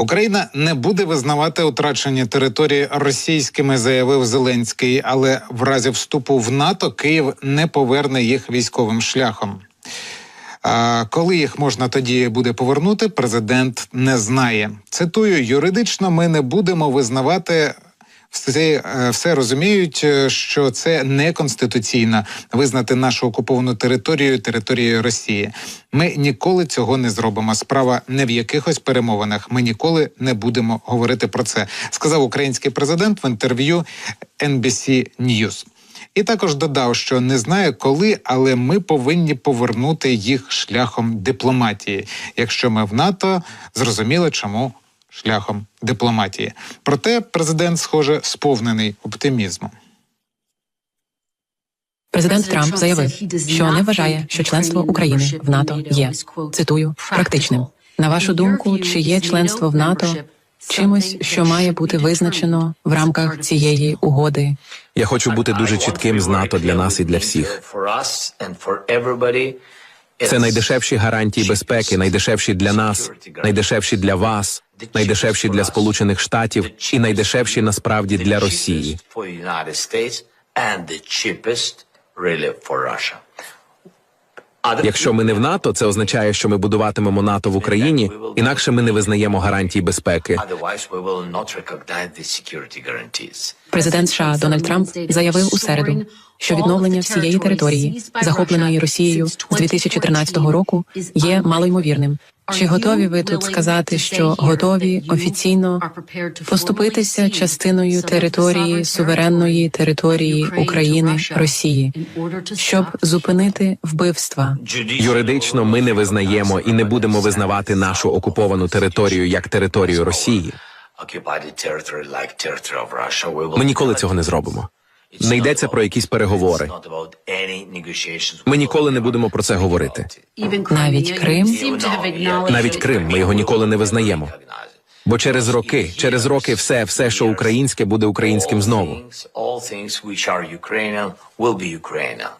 Україна не буде визнавати утрачені території російськими, заявив Зеленський, але в разі вступу в НАТО Київ не поверне їх військовим шляхом. А коли їх можна тоді буде повернути, президент не знає. Цитую: юридично ми не будемо визнавати. Все, е, все розуміють, е, що це неконституційно визнати нашу окуповану територію територією Росії. Ми ніколи цього не зробимо. Справа не в якихось перемовинах. Ми ніколи не будемо говорити про це. Сказав український президент в інтерв'ю NBC News. І також додав, що не знає коли, але ми повинні повернути їх шляхом дипломатії. Якщо ми в НАТО, зрозуміло, чому шляхом дипломатії. Проте президент, схоже, сповнений оптимізмом. Президент Трамп заявив, що не вважає, що членство України в НАТО є цитую практичним. На вашу думку, чи є членство в НАТО чимось, що має бути визначено в рамках цієї угоди? Я хочу бути дуже чітким з НАТО для нас і для всіх. Це найдешевші гарантії безпеки, найдешевші для нас, найдешевші для вас, найдешевші для Сполучених Штатів і найдешевші насправді для Росії. Якщо ми не в НАТО, це означає, що ми будуватимемо НАТО в Україні, інакше ми не визнаємо гарантій безпеки. Президент США Дональд Трамп заявив у середу, що відновлення всієї території, захопленої Росією з 2014 року, є малоймовірним. Чи готові ви тут сказати, що готові офіційно поступитися частиною території суверенної території України Росії, щоб зупинити вбивства? Юридично ми не визнаємо і не будемо визнавати нашу окуповану територію як територію Росії. Ми ніколи цього не зробимо. Не йдеться про якісь переговори. Ми ніколи не будемо про це говорити. Навіть Крим Навіть Крим, ми його ніколи не визнаємо. Бо через роки, через роки, все, все, що українське, буде українським знову.